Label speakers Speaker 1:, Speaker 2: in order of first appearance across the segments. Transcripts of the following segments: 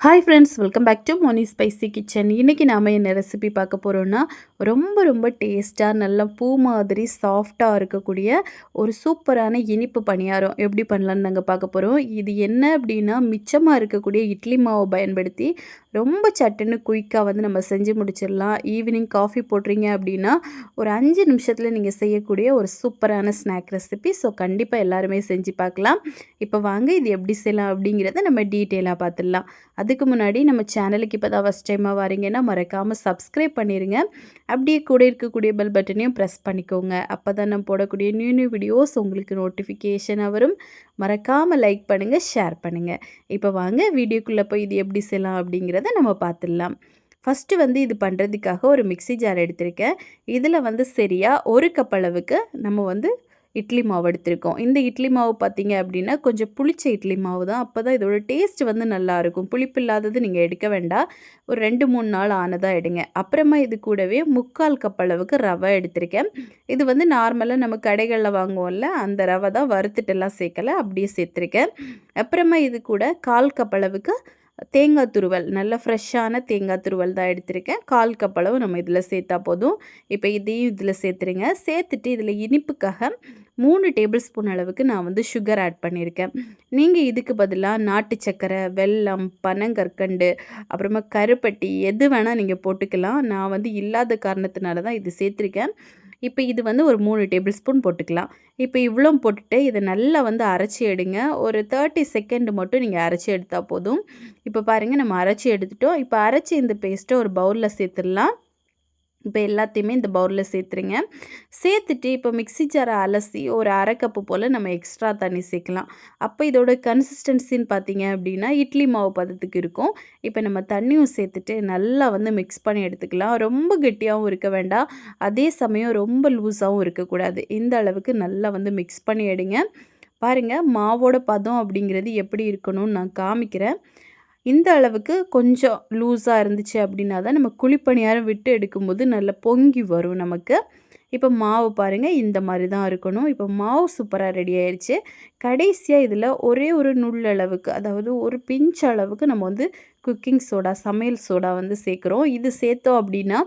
Speaker 1: Hi friends welcome back to Moni spicy kitchen இன்றைக்கி நாம் என்ன ரெசிபி பார்க்க போகிறோன்னா ரொம்ப ரொம்ப டேஸ்ட்டாக நல்லா பூ மாதிரி சாஃப்டாக இருக்கக்கூடிய ஒரு சூப்பரான இனிப்பு பணியாரம் எப்படி பண்ணலான்னு நாங்கள் பார்க்க போகிறோம் இது என்ன அப்படின்னா மிச்சமாக இருக்கக்கூடிய இட்லி மாவை பயன்படுத்தி ரொம்ப சட்டுன்னு குயிக்காக வந்து நம்ம செஞ்சு முடிச்சிடலாம். ஈவினிங் காஃபி போடுறீங்க அப்படின்னா ஒரு அஞ்சு நிமிஷத்தில் நீங்கள் செய்யக்கூடிய ஒரு சூப்பரான ஸ்நாக் ரெசிபி. ஸோ கண்டிப்பாக எல்லாருமே செஞ்சு பார்க்கலாம். இப்போ வாங்க இது எப்படி செய்யலாம் அப்படிங்கிறத நம்ம டீட்டெயிலாக பார்த்துடலாம். அதுக்கு முன்னாடி நம்ம சேனலுக்கு இப்போ தான் ஃபஸ்ட் டைமாக வரீங்கன்னா மறக்காமல் சப்ஸ்கிரைப் பண்ணிடுங்க அப்படியே கூட இருக்கக்கூடிய பெல் பட்டனையும் ப்ரெஸ் பண்ணிக்கோங்க. அப்போ தான் நம்ம போடக்கூடிய நியூ நியூ வீடியோஸ் உங்களுக்கு நோட்டிஃபிகேஷனாக வரும். மறக்காமல் லைக் பண்ணுங்கள் ஷேர் பண்ணுங்கள் இப்போ வாங்க வீடியோக்குள்ளே போய் இது எப்படி செய்யலாம் அப்படிங்கிறத நம்ம பார்த்துடலாம். ஃபஸ்ட்டு வந்து இது பண்ணுறதுக்காக ஒரு மிக்சி ஜார் எடுத்திருக்கேன். இதில் வந்து சரியாக ஒரு கப் அளவுக்கு நம்ம வந்து இட்லி மாவு எடுத்திருக்கோம். இந்த இட்லி மாவு பார்த்தீங்க அப்படின்னா கொஞ்சம் புளிச்ச இட்லி மாவு தான். அப்போ தான் இதோட டேஸ்ட் வந்து நல்லாயிருக்கும் புளிப்பு இல்லாதது நீங்கள் எடுக்க வேண்டாம். ஒரு ரெண்டு மூணு நாள் ஆனதாக எடுங்க. அப்புறமா இது கூடவே முக்கால் கப் அளவுக்கு ரவை எடுத்திருக்கேன். இது வந்து நார்மலாக நம்ம கடைகளில் வாங்குவோம்ல அந்த ரவை தான் வறுத்துட்டெல்லாம் சேர்க்கலை. அப்படியே சேர்த்துருக்கேன். அப்புறமா இது கூட கால் கப் அளவுக்கு தேங்காய் துருவல் நல்ல ஃப்ரெஷ்ஷான தேங்காய் துருவல் தான் எடுத்திருக்கேன். கால் கப் அளவு நம்ம இதில் சேர்த்தா போதும். இப்போ இதையும் இதில் சேர்த்துருங்க. சேர்த்துட்டு இதில் இனிப்புக்காக மூணு டேபிள் ஸ்பூன் அளவுக்கு நான் வந்து சுகர் ஆட் பண்ணியிருக்கேன் நீங்கள் இதுக்கு பதிலாக நாட்டு சக்கரை வெல்லம் பனங்கற்கண்டு அப்புறமா கருப்பட்டி எது வேணால் நீங்கள் போட்டுக்கலாம். நான் வந்து இல்லாத காரணத்தினால தான் இது சேர்த்துருக்கேன். இப்போ இது வந்து ஒரு மூணு டேபிள் ஸ்பூன் போட்டுக்கலாம். இப்போ இவ்வளோ போட்டுட்டு இதை நல்லா வந்து அரைச்சி எடுங்க. ஒரு தேர்ட்டி செகண்ட் மட்டும் நீங்கள் அரைச்சி எடுத்தால் போதும். இப்போ பாருங்கள் நம்ம அரைச்சி எடுத்துட்டோம். இப்போ அரைச்சி இந்த பேஸ்ட்டை ஒரு பவுலில் சேர்த்துடலாம். இப்போ எல்லாத்தையுமே இந்த பவுலில் சேர்த்துருங்க. சேர்த்துட்டு இப்போ மிக்சி ஜாரை அலசி ஒரு அரை கப்பு போல் நம்ம எக்ஸ்ட்ரா தண்ணி சேர்க்கலாம். அப்போ இதோட கன்சிஸ்டன்சின்னு பார்த்தீங்க அப்படின்னா இட்லி மாவு பதத்துக்கு இருக்கும். இப்போ நம்ம தண்ணியும் சேர்த்துட்டு நல்லா வந்து மிக்ஸ் பண்ணி எடுத்துக்கலாம். ரொம்ப கெட்டியாகவும் இருக்க வேண்டாம். அதே சமயம் ரொம்ப லூஸாகவும் இருக்கக்கூடாது. இந்த அளவுக்கு நல்லா வந்து மிக்ஸ் பண்ணி எடுங்க. பாருங்கள் மாவோட பதம் அப்படிங்கிறது எப்படி இருக்கணும்னு நான் காமிக்கிறேன். இந்த அளவுக்கு கொஞ்சம் லூஸாக இருந்துச்சு அப்படின்னா தான் நம்ம குழிப்பணியாரம் விட்டு எடுக்கும்போது நல்லா பொங்கி வரும் நமக்கு. இப்போ மாவு பாருங்கள் இந்த மாதிரி தான் இருக்கணும். இப்போ மாவு சூப்பராக ரெடி ஆயிடுச்சு கடைசியாக இதில் ஒரே ஒரு நுள் அளவுக்கு அதாவது ஒரு பிஞ்ச் அளவுக்கு நம்ம வந்து குக்கிங் சோடா சமையல் சோடா வந்து சேர்க்குறோம். இது சேர்த்தோம் அப்படின்னா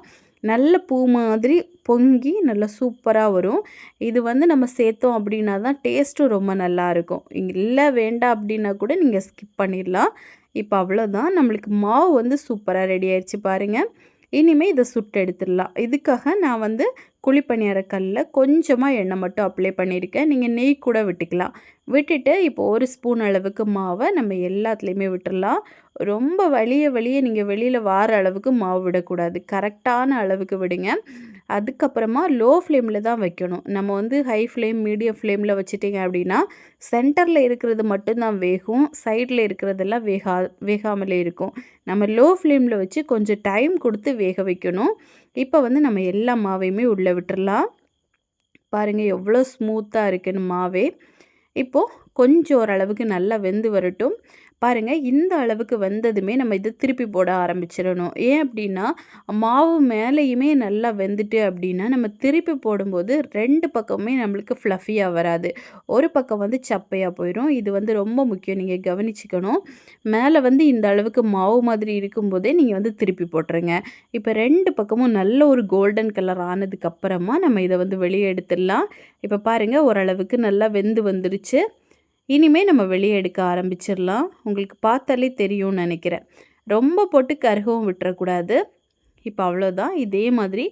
Speaker 1: நல்ல பூ மாதிரி பொங்கி நல்லா சூப்பராக வரும். இது வந்து நம்ம சேர்த்தோம் அப்படின்னா தான் டேஸ்ட்டும் ரொம்ப நல்லாயிருக்கும் இல்லை வேண்டாம் அப்படின்னா கூட நீங்கள் ஸ்கிப் பண்ணிடலாம். இப்போ அவ்வளோதான். நம்மளுக்கு மாவு வந்து சூப்பராக ரெடி ஆயிடுச்சு பாருங்கள் இனிமேல் இதை சுட்டு எடுத்துடலாம். இதுக்காக நான் வந்து குழிப்பணியார கல்லில் கொஞ்சமாக எண்ணெய் மட்டும் அப்ளை பண்ணியிருக்கேன். நீங்கள் நெய் கூட விட்டுக்கலாம். விட்டுட்டு இப்போ ஒரு ஸ்பூன் அளவுக்கு மாவை நம்ம எல்லாத்துலேயுமே விட்டுடலாம். ரொம்ப வலிய வலிய நீங்கள் வெளியில் வார அளவுக்கு மாவு விடக்கூடாது. கரெக்டான அளவுக்கு விடுங்க. அதுக்கப்புறமா லோ ஃப்ளேமில் தான் வைக்கணும். நம்ம வந்து ஹை ஃப்ளேம் மீடியம் ஃப்ளேமில் வச்சுட்டிங்க அப்படின்னா சென்டரில் இருக்கிறது மட்டும்தான் வேகும் சைடில் இருக்கிறதெல்லாம் வேகா வேகாமலே இருக்கும். நம்ம லோ ஃப்ளேமில் வச்சு கொஞ்சம் டைம் கொடுத்து வேக வைக்கணும். இப்போ வந்து நம்ம எல்லா மாவையுமே உள்ளே விட்டுடலாம் பாருங்கள் எவ்வளோ ஸ்மூத்தாக இருக்குன்னு மாவே. இப்போது கொஞ்சம் ஓரளவுக்கு நல்லா வெந்து வரட்டும். பாருங்கள் இந்த அளவுக்கு வந்ததுமே நம்ம இதை திருப்பி போட ஆரம்பிச்சிடணும். ஏன் அப்படின்னா மாவு மேலேயுமே நல்லா வெந்துட்டு அப்படின்னா நம்ம திருப்பி போடும்போது ரெண்டு பக்கமுமே நம்மளுக்கு ஃப்ளஃபியாக வராது. ஒரு பக்கம் வந்து சப்பையாக போயிடும் இது வந்து ரொம்ப முக்கியம். நீங்கள் கவனிச்சிக்கணும். மேலே வந்து இந்த அளவுக்கு மாவு மாதிரி இருக்கும்போதே நீங்கள் வந்து திருப்பி போட்டுருங்க. இப்போ ரெண்டு பக்கமும் நல்ல ஒரு கோல்டன் கலர் ஆனதுக்கப்புறமா நம்ம இதை வந்து வெளியே எடுத்துடலாம். இப்போ பாருங்கள் ஓரளவுக்கு நல்லா வெந்து வந்துருச்சு. இனிமேல் நம்ம வெளியே எடுக்க ஆரம்பிச்சிடலாம். உங்களுக்கு பார்த்தாலே தெரியும்னு நினைக்கிறேன். ரொம்ப போட்டு கருகவும் விட்டுறக்கூடாது. இப்போ அவ்வளோதான் இதே மாதிரி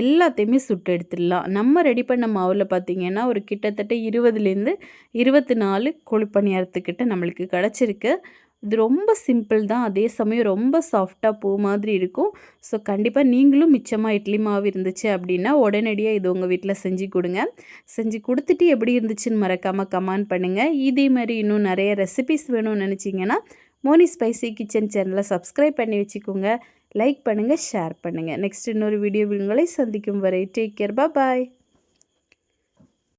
Speaker 1: எல்லாத்தையுமே சுட்டு எடுத்துடலாம். நம்ம ரெடி பண்ண மாவில் பார்த்திங்கன்னா ஒரு கிட்டத்தட்ட இருபதுலேருந்து இருபத்தி நாலு குழிப்பணியாரத்துக்கிட்ட நம்மளுக்கு கிடச்சிருக்கு. இது ரொம்ப சிம்பிள் தான். அதே சமயம் ரொம்ப சாஃப்டாக பூ மாதிரி இருக்கும். ஸோ கண்டிப்பாக நீங்களும் மிச்சமாக இட்லி மாவு இருந்துச்சு அப்படின்னா உடனடியாக இது உங்கள் வீட்டில் செஞ்சு கொடுங்க. செஞ்சு கொடுத்துட்டு எப்படி இருந்துச்சுன்னு மறக்காமல் கமெண்ட் பண்ணுங்கள் இதே மாதிரி இன்னும் நிறைய ரெசிபிஸ் வேணும்னு நினச்சிங்கன்னா மோனி ஸ்பைசி கிச்சன் சேனலை சப்ஸ்கிரைப் பண்ணி வச்சுக்கோங்க. லைக் பண்ணுங்கள் ஷேர் பண்ணுங்கள் நெக்ஸ்ட் இன்னொரு வீடியோ உங்களை சந்திக்கும் வரை டேக் கேர் பாய்